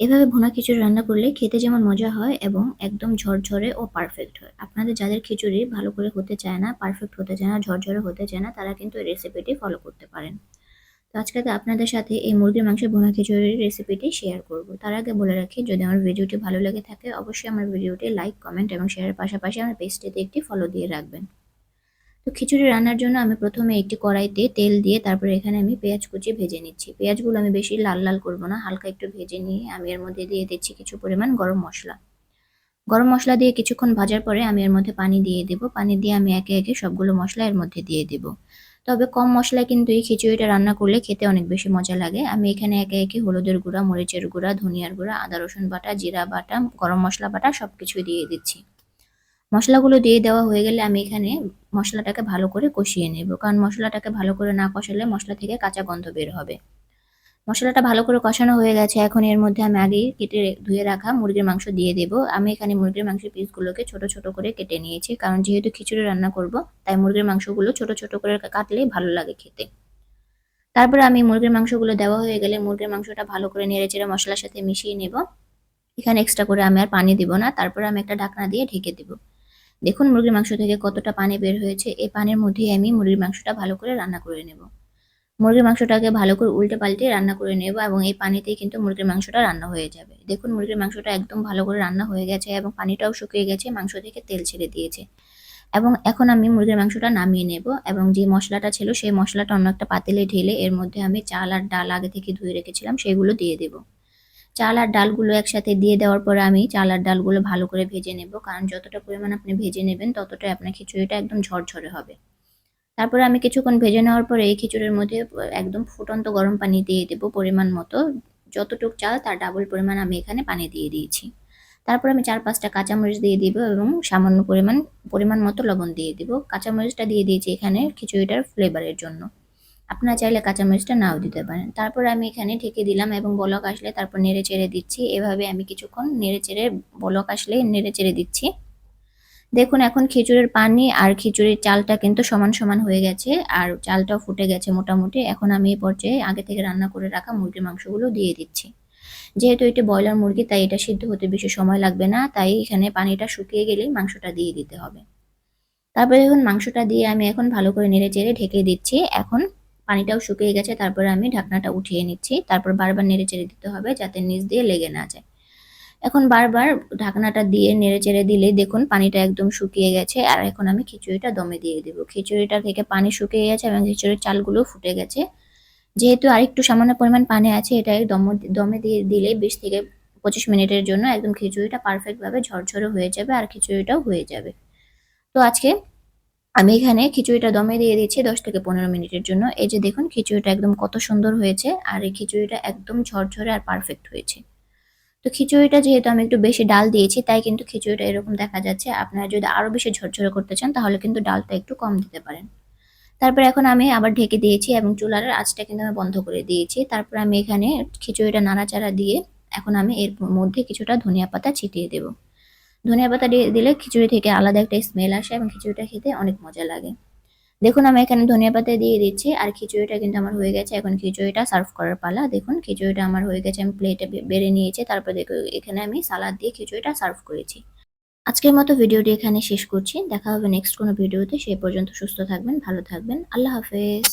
এভাবে ভুনা খিচুড়ি রান্না করলে খেতে যেমন মজা হয় এবং একদম ঝরঝরে ও পারফেক্ট হয়। আপনাদের যাদের খিচুড়ি ভালো করে হতে চায় না পারফেক্ট হতে চায় না, ঝরঝরে হতে চায় না, তারা কিন্তু এই রেসিপিটি ফলো করতে পারেন। তো আজকে আপনাদের সাথে এই মুরগির মাংসের ভুনা খিচুড়ির রেসিপিটি শেয়ার করব। তার আগে বলে রাখি, যদি আমার ভিডিওটি ভালো লেগে থাকে, অবশ্যই আমার ভিডিওটি লাইক কমেন্ট এবং শেয়ারের পাশাপাশি আমার পেজটিতে একটি ফলো দিয়ে রাখবেন। তো খিচুড়ি রান্নার জন্য আমি প্রথমে একটি কড়াইতে তেল দিয়ে তারপরে এখানে আমি পেঁয়াজ কুচি ভেজে নিচ্ছি। পেঁয়াজগুলো আমি বেশি লাল লাল করব না, হালকা একটু ভেজে নিয়ে আমি এর মধ্যে দিয়ে দিচ্ছি কিছু পরিমাণ গরম মশলা। গরম মশলা দিয়ে কিছুক্ষণ ভাজার পরে আমি এর মধ্যে পানি দিয়ে দেব। পানি দিয়ে আমি একে একে সবগুলো মশলা এর মধ্যে দিয়ে দেব। তবে কম মশলায় কিন্তু এই খিচুড়িটা রান্না করলে খেতে অনেক বেশি মজা লাগে। আমি এখানে একে একে হলুদের গুঁড়া, মরিচের গুঁড়া, ধনিয়ার গুঁড়া, আদা, রসুন বাটা, জিরা বাটা, গরম মশলা বাটা সব কিছু দিয়ে দিচ্ছি। মশলাগুলো দিয়ে দেওয়া হয়ে গেলে আমি এখানে মশলাটাকে ভালো করে কষিয়ে নেব। কারণ মশলাটাকে ভালো করে না কষালে মশলা থেকে কাঁচা গন্ধ বের হবে। মশলাটা ভালো করে কষানো হয়ে গেছে। এখন এর মধ্যে আমি আগেই কেটে ধুয়ে রাখা মুরগির মাংস দিয়ে দেব। আমি এখানে মুরগির মাংসের পিসগুলোকে ছোট ছোট করে কেটে নিয়েছি। কারণ যেহেতু খিচুড়ি রান্না করব, তাই মুরগির মাংসগুলো ছোট ছোট করে কাটলেই ভালো লাগে খেতে। তারপরে আমি মুরগির মাংসগুলো দেওয়া হয়ে গেলে মুরগির মাংসটা ভালো করে নেড়ে চেড়ে মশলার সাথে মিশিয়ে নেব। এখানে এক্সট্রা করে আমি আর পানি দিব না। তারপরে আমি একটা ঢাকনা দিয়ে ঢেকে দেবো। দেখুন মুরগির মাংস থেকে কতটা পানি বের হয়েছে, এই পানির মধ্যেই আমি মুরগির মাংসটা ভালো করে রান্না করে নেব। মুরগির মাংসটাকে ভালো করে উল্টে পাল্টে রান্না করে নেব এবং এই পানিতেই কিন্তু মুরগির মাংসটা রান্না হয়ে যাবে। দেখুন মুরগির মাংসটা একদম ভালো করে রান্না হয়ে গেছে এবং পানিটাও শুকিয়ে গেছে, মাংস থেকে তেল ছেড়ে দিয়েছে। এবং এখন আমি মুরগির মাংসটা নামিয়ে নেব এবং যে মশলাটা ছিল সেই মশলাটা অন্য একটা পাতিলে ঢেলে এর মধ্যে আমি চাল আর ডাল আগে থেকে ধুয়ে রেখেছিলাম, সেগুলো দিয়ে দেবো। চাল আর ডালগুলো একসাথে দিয়ে দেওয়ার পরে আমি চাল আর ডালগুলো ভালো করে ভেজে নেব। কারণ যতটা পরিমাণ আপনি ভেজে নেবেন, ততটাই আপনার খিচুড়িটা একদম ঝরঝরে হবে। তারপরে আমি কিছুক্ষণ ভেজে নেওয়ার পরে এই খিচুড়ির মধ্যে একদম ফুটন্ত গরম পানি দিয়ে দেবো পরিমাণ মতো। যতটুক চাল, তার ডাবল পরিমাণ আমি এখানে পানি দিয়ে দিয়েছি। তারপর আমি চার পাঁচটা কাঁচামরিচ দিয়ে দিব এবং সামান্য পরিমাণ পরিমাণ মতো লবণ দিয়ে দিব। কাঁচামরিচটা দিয়ে দিয়েছি এখানে খিচুড়িটার ফ্লেভারের জন্য। আপনারা চাইলে কাঁচামরিচটা নাও দিতে পারেন। তারপর আমি এখানে ঢেকে দিলাম এবং বলক আসলে তারপর নেড়ে চেড়ে দিচ্ছি। এভাবে আমি কিছুক্ষণ নেড়ে চেড়ে বলক আসলে নেড়ে চেড়ে দিচ্ছি। দেখুন, এখন খিচুড়ির পানি আর খিচুড়ির চালটা কিন্তু সমান সমান হয়ে গেছে আর চালটাও ফুটে গেছে মোটামুটি। এখন আমি এই পর্যায়ে আগে থেকে রান্না করে রাখা মুরগির মাংসগুলো দিয়ে দিচ্ছি। যেহেতু এটি ব্রয়লার মুরগি, তাই এটা সিদ্ধ হতে বেশি সময় লাগবে না, তাই এখানে পানিটা শুকিয়ে গেলেই মাংসটা দিয়ে দিতে হবে। তারপরে এখন মাংসটা দিয়ে আমি এখন ভালো করে নেড়ে চেড়ে ঢেকে দিচ্ছি। এখন পানিটাও শুকিয়ে গেছে, তারপরে আমি ঢাকনাটা উঠিয়ে নিচ্ছি। তারপর বারবার নেড়ে চেড়ে দিতে হবে যাতে নিচ দিয়ে লেগে না যায়। এখন বারবার ঢাকনাটা দিয়ে নেড়ে চেড়ে দিলে দেখুন পানিটা একদম শুকিয়ে গেছে। আর এখন আমি খিচুড়িটা দমে দিয়ে দেবো। খিচুড়িটা থেকে পানি শুকিয়ে গেছে এবং খিচুড়ির চালগুলো ফুটে গেছে। যেহেতু আরেকটু সামান্য পরিমাণ পানি আছে এটা দম, দমে দিয়ে দিলে বিশ থেকে পঁচিশ মিনিটের জন্য একদম খিচুড়িটা পারফেক্টভাবে ঝরঝরে হয়ে যাবে আর খিচুড়িটাও হয়ে যাবে। তো আজকে আমি এখানে খিচুড়িটা দমে দিয়ে দিচ্ছি দশ থেকে পনেরো মিনিটের জন্য। এই যে দেখুন, খিচুড়িটা একদম কত সুন্দর হয়েছে আর এই খিচুড়িটা একদম ঝরঝরে আর পারফেক্ট হয়েছে। তো খিচুড়িটা যেহেতু আমি একটু বেশি ডাল দিয়েছি, তাই কিন্তু খিচুড়িটা এরকম দেখা যাচ্ছে। আপনারা যদি আরও বেশি ঝরঝরে করতে চান, তাহলে কিন্তু ডালটা একটু কম দিতে পারেন। তারপর এখন আমি আবার ঢেকে দিয়েছি এবং চুলার আঁচটা কিন্তু আমি বন্ধ করে দিয়েছি। তারপর আমি এখানে খিচুড়িটা নাড়াচাড়া দিয়ে এখন আমি এর মধ্যে কিছুটা ধনিয়া পাতা ছিটিয়ে দেবো। ধনিয়া পাতা দিলে খিচুড়ি থেকে আলাদা একটা স্মেল আসে এবং খিচুড়িটা খেতে অনেক মজা লাগে। দেখুন, আমি এখানে ধনিয়া পাতা দিয়ে দিচ্ছি আর খিচুড়িটা কিন্তু আমার হয়ে গেছে। এখন খিচুড়িটা সার্ভ করার পালা। দেখুন, খিচুড়িটা আমার হয়ে গেছে। আমি প্লেটে বেড়ে নিয়েছি। তারপর দেখো এখানে আমি সালাদ দিয়ে খিচুড়িটা সার্ভ করেছি। আজকের মতো ভিডিওটি এখানে শেষ করছি। দেখা হবে নেক্সট কোনো ভিডিওতে। সেই পর্যন্ত সুস্থ থাকবেন, ভালো থাকবেন। আল্লাহ হাফেজ।